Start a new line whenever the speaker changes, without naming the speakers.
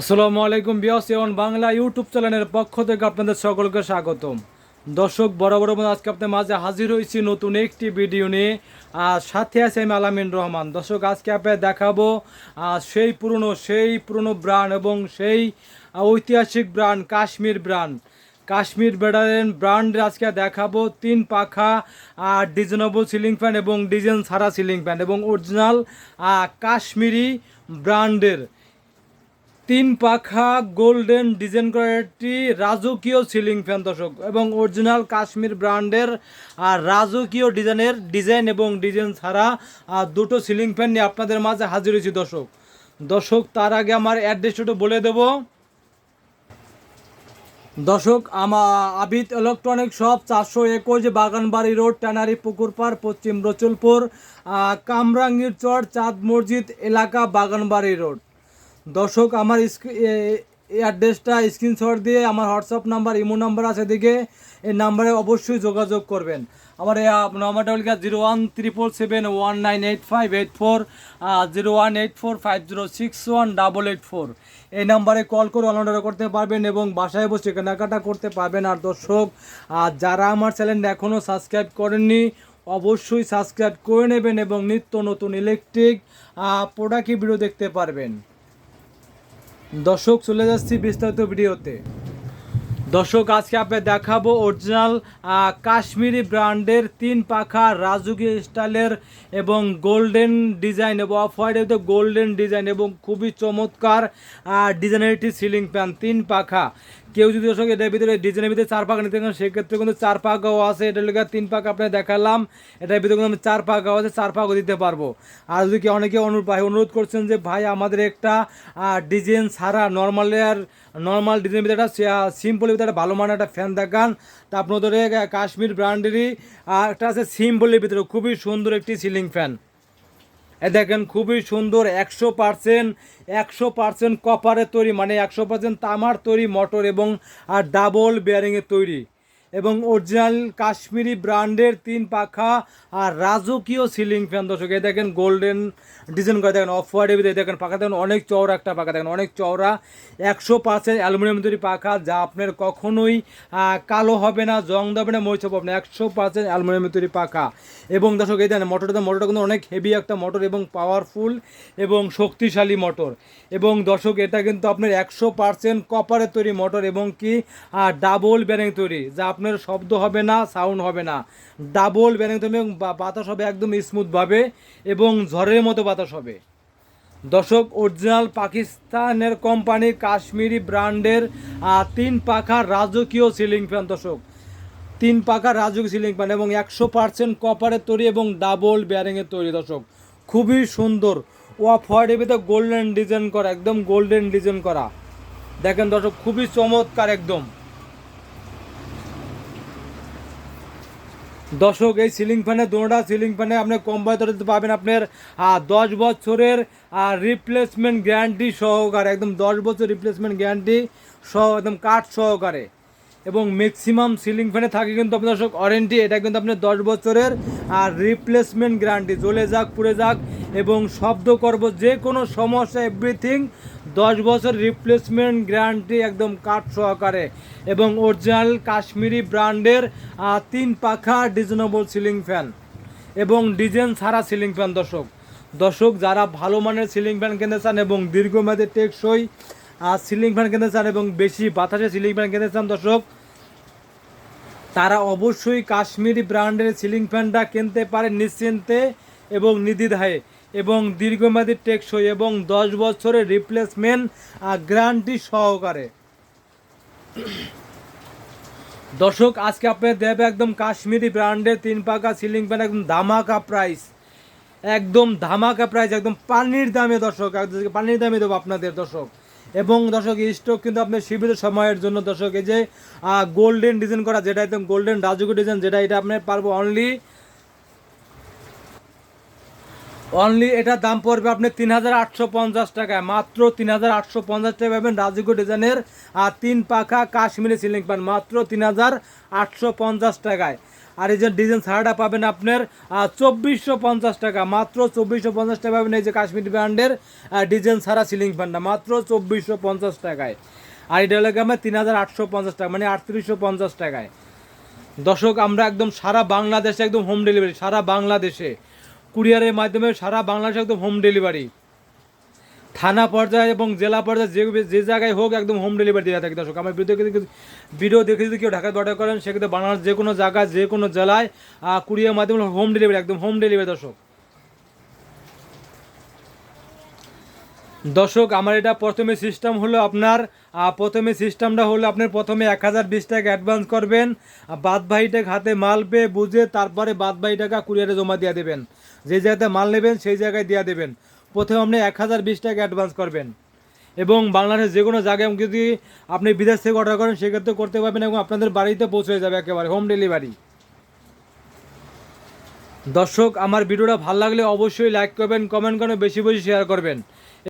আসসালামু আলাইকুম বিয়স এওয়ান বাংলা ইউটিউব চ্যানেলের পক্ষ থেকে আপনাদের সকলকে স্বাগতম। দর্শক বড় বড় আজকে আপনাদের মাঝে হাজির হয়েছি নতুন একটি ভিডিও নিয়ে, আর সাথে আছে আমি আলামিন রহমান। দর্শক, আজকে আপনাদের দেখাবো সেই পুরনো সেই পুরনো ব্র্যান্ড এবং সেই ঐতিহাসিক brand Kashmir brand Kashmir brand brand আজকে দেখাবো, তিন পাখা আর ডিজাইনেবল সিলিং ফ্যান এবং ডিজাইন ছাড়া সিলিং ফ্যান এবং অরিজিনাল কাশ্মীরি ব্র্যান্ডের তিন পাখা গোল্ডেন ডিজাইন করা একটি রাজকীয় সিলিং ফ্যান, দর্শক, এবং অরিজিনাল কাশ্মীর ব্র্যান্ডের আর রাজকীয় ডিজাইনের ডিজাইন এবং ডিজাইন ছাড়া দুটো সিলিং ফ্যান নিয়ে আপনাদের মাঝে হাজির হয়েছি, দর্শক। দর্শক, তার আগে আমার অ্যাড্রেসটা বলে দেবো। দর্শক, আমা, আবিদ ইলেকট্রনিক শপ, চারশো একুশ বাগানবাড়ি রোড, ট্যানারি পুকুরপাড় পশ্চিম রচুলপুর কামরাঙ্গীর চর, চাঁদ মসজিদ, এলাকা বাগানবাড়ি রোড। দর্শক, আমার অ্যাড্রেসটা স্ক্রিনশট দিয়ে আমার হোয়াটসঅ্যাপ নাম্বার, ইমো নাম্বার আছে দিকে এই নাম্বারে অবশ্যই যোগাযোগ করবেন। আমার এই নাম্বারটা হল zero one triple seven one nine eight five eight four zero one eight four five zero six one double eight four. এই নাম্বারে কল করে অনলাইন করতে পারবেন এবং বাসায় বসে কেনাকাটা করতে পারবেন। আর দর্শক আর যারা আমার চ্যানেল এখনও সাবস্ক্রাইব করেননি, অবশ্যই সাবস্ক্রাইব করে নেবেন এবং নিত্য নতুন ইলেকট্রিক প্রোডাক্ট ভিডিও দেখতে পারবেন। দর্শক, চলে যাচ্ছি বিস্তারিত ভিডিওতে। দর্শক, আজকে আপনি দেখাবো অরিজিনাল কাশ্মীরি ব্র্যান্ডের তিন পাখা রাজুকি স্টাইলের এবং গোল্ডেন ডিজাইন এবং অফ হোয়াইটের গোল্ডেন ডিজাইন এবং খুবই চমৎকার ডিজাইনের একটি সিলিং ফ্যান, তিন পাখা। কেউ যদি দর্শক এটার ভিতরে ডিজাইনের ভিতরে চার পাখা নিতে চান, সেক্ষেত্রে কিন্তু চার পাখাও আছে। এটার লেগে তিন পাক আপনাকে দেখালাম। এটার ভিতরে কিন্তু আমি চার পাখাও আছে, চার পাকও দিতে পারব। আর যদি কি অনেকে অনুরোধ ভাই অনুরোধ করছেন যে, ভাই, আমাদের একটা ডিজাইন ছাড়া নর্মালের নর্মাল ডিজাইনের ভিতরে একটা সিম্পলের ভিতরে একটা ভালো মানের একটা ফ্যান দেখান। তা আপনাদের কাশ্মীর ব্র্যান্ডেরই একটা আছে সিম্পলের ভিতরে, খুবই সুন্দর একটি সিলিং ফ্যান দেখেন, খুবই সুন্দর একশো পার্সেন্ট একশো পার্সেন্ট কপারের তৈরি মানে একশো পার্সেন্ট তামার তৈরি মোটর এবং, আর ডাবল বেয়ারিংয়ের তৈরি। এবং অরিজিনাল কাশ্মীরি ব্র্যান্ডের তিন পাখা আর রাজকীয় সিলিং ফ্যান। দর্শক, এই দেখেন গোল্ডেন ডিজাইন করে, দেখেন অফ হোয়াইটের ভিতরে দেখেন পাখা, দেখেন অনেক চওড়া একটা পাখা, দেখেন অনেক চওড়া, একশো পার্সেন্ট অ্যালুমিনিয়াম তৈরি পাখা, যা আপনার কখনোই কালো হবে না, জং দেবে না, মরিচ হবে না, একশো পার্সেন্ট অ্যালুমিনিয়াম তৈরি পাখা। এবং দর্শক, এই দেখেন মোটরটা মোটরটা কিন্তু অনেক হেভি একটা মোটর এবং পাওয়ারফুল এবং শক্তিশালী মোটর এবং দর্শক, এটা কিন্তু আপনার একশো পার্সেন্ট কপারের তৈরি মোটর এবং কি ডাবল ব্যারিং তৈরি, যা আপনার শব্দ হবে না সাউন্ড হবে না। ডাবল ব্যারিং তৈরি এবং বাতাস হবে একদম স্মুথভাবে এবং ঝড়ের মতো বাতাস হবে। দর্শক অরিজিনাল পাকিস্তানের কোম্পানি কাশ্মীরি ব্র্যান্ডের তিন পাখা রাজকীয় সিলিং ফ্যান দর্শক। তিন পাখা রাজকীয় সিলিং ফ্যান এবং একশো পার্সেন্ট কপারের তৈরি এবং ডাবল ব্যারিংয়ের তৈরি, দর্শক। খুবই সুন্দর। ওয়াফ হোয়াইটের ভিতরে গোল্ডেন ডিজাইন করা, একদম গোল্ডেন ডিজাইন করা। দেখেন দর্শক, খুবই চমৎকার একদম। দর্শক, এই সিলিং ফ্যানে দুটা সিলিং ফ্যানে আপনি কম বাজেটে পাবেন আপনার দশ বছরের রিপ্লেসমেন্ট গ্যারান্টি সহকারে, একদম দশ বছর রিপ্লেসমেন্ট গ্যারান্টি সহ, একদম কাঠ সহকারে। এবং ম্যাক্সিমাম সিলিং ফ্যানে থাকে কিন্তু আপনার দর্শক ওয়ারেন্টি এটা কিন্তু আপনার দশ বছরের আর রিপ্লেসমেন্ট গ্যারান্টি জ্বলে যাক, পুড়ে যাক এবং শব্দ করব যে কোনো সমস্যা এভরিথিং দশ বছর রিপ্লেসমেন্ট গ্যারান্টি একদম কাঠ সহকারে। এবং অরিজিনাল কাশ্মীরি ব্র্যান্ডের তিন পাখা ডিজাইনেবল সিলিং ফ্যান এবং ডিজাইন ছাড়া সিলিং ফ্যান দর্শক। দর্শক, যারা ভালো মানের সিলিং ফ্যান কিনতে চান এবং দীর্ঘমেয়াদী টেকসই সিলিং ফ্যান কিনতে চান এবং বেশি বাতাসে সিলিং ফ্যান কিনতে চান, দর্শক, তারা অবশ্যই কাশ্মীরি ব্র্যান্ডের সিলিং ফ্যানটা কিনতে পারে নিশ্চিন্তে এবং নির্দ্বিধায় এবং দীর্ঘমেয়াদী টেকসই এবং দশ বছরের রিপ্লেসমেন্ট গ্যারান্টি সহকারে। দর্শক, আজকে আপনাদের দেবে একদম কাশ্মীরি ব্র্যান্ডের তিন পাকা সিলিং ফ্যান, একদম ধামাকা প্রাইস একদম ধামাকা প্রাইস একদম পানির দামে, দর্শক পানির দামে দেবো আপনাদের, দর্শক। এবং দর্শক স্টক কিন্তু আপনি সীমিত সময়ের জন্য দর্শক, এই যে গোল্ডেন ডিজাইন করা, যেটা একদম গোল্ডেন রাজুকি ডিজাইন যেটা এটা আপনার পারব অনলি অনলি এটার দাম পড়বে আপনি তিন হাজার আটশো পঞ্চাশ টাকায়। মাত্র তিন হাজার আটশো পঞ্চাশ টাকা পাবেন রাজকীয় ডিজাইনের আর তিন পাখা কাশ্মীরি সিলিং ফ্যান মাত্র তিন হাজার আটশো পঞ্চাশ টাকায়। আর এই যে ডিজাইন ছাড়াটা পাবেন আপনার চব্বিশশো পঞ্চাশ টাকা, মাত্র চব্বিশশো পঞ্চাশ টাকা পাবেন এই যে কাশ্মীর ব্র্যান্ডের ডিজাইন ছাড়া সিলিং ফ্যানটা, মাত্র চব্বিশশো পঞ্চাশ টাকায়। আর এটা হলো আমার তিন হাজার আটশো পঞ্চাশ টাকা মানে আটত্রিশশো পঞ্চাশ টাকায়। দর্শক, আমরা একদম সারা বাংলাদেশে একদম হোম ডেলিভারি সারা বাংলাদেশে। কুরিয়ারের মাধ্যমে সারা বাংলাদেশে একদম হোম ডেলিভারি থানা পর্যায়ে এবং জেলা পর্যায়ে যে যে জায়গায় হোক একদম হোম ডেলিভারি দেওয়া থাকে। দর্শক, আমার ভিডিও ভিডিও দেখে যদি কেউ ঢাকায় অর্ডার করেন সেক্ষেত্রে বাংলাদেশ যে কোনো জায়গায়, যে কোনো জেলায় কুরিয়ার মাধ্যমে হোম ডেলিভারি একদম হোম ডেলিভারি দর্শক। দর্শক, আমার এটা প্রথমে সিস্টেম হলো আপনার প্রথমে সিস্টেমটা হলো আপনার প্রথমে এক হাজার বিশ টাকা অ্যাডভান্স করবেন বাদ বাকি টাকা হাতে মাল পেয়ে বুঝে তারপরে বাদ বাকি টাকা কুরিয়ারে জমা দিয়ে দেবেন। যে জায়গাতে মাল নেবেন, সেই জায়গায় দিয়ে দেবেন। প্রথমে আপনি এক হাজার বিশ টাকা অ্যাডভান্স করবেন। এবং বাংলাদেশের যে কোনো জায়গায় যদি আপনি বিদেশ থেকে অর্ডার করেন সেক্ষেত্রে করতে পারবেন এবং আপনাদের বাড়িতে পৌঁছে যাবে একেবারে হোম ডেলিভারি দর্শক, আমার ভিডিওটা ভালো লাগলে অবশ্যই লাইক করবেন কমেন্ট করবেন, বেশি বেশি শেয়ার করবেন।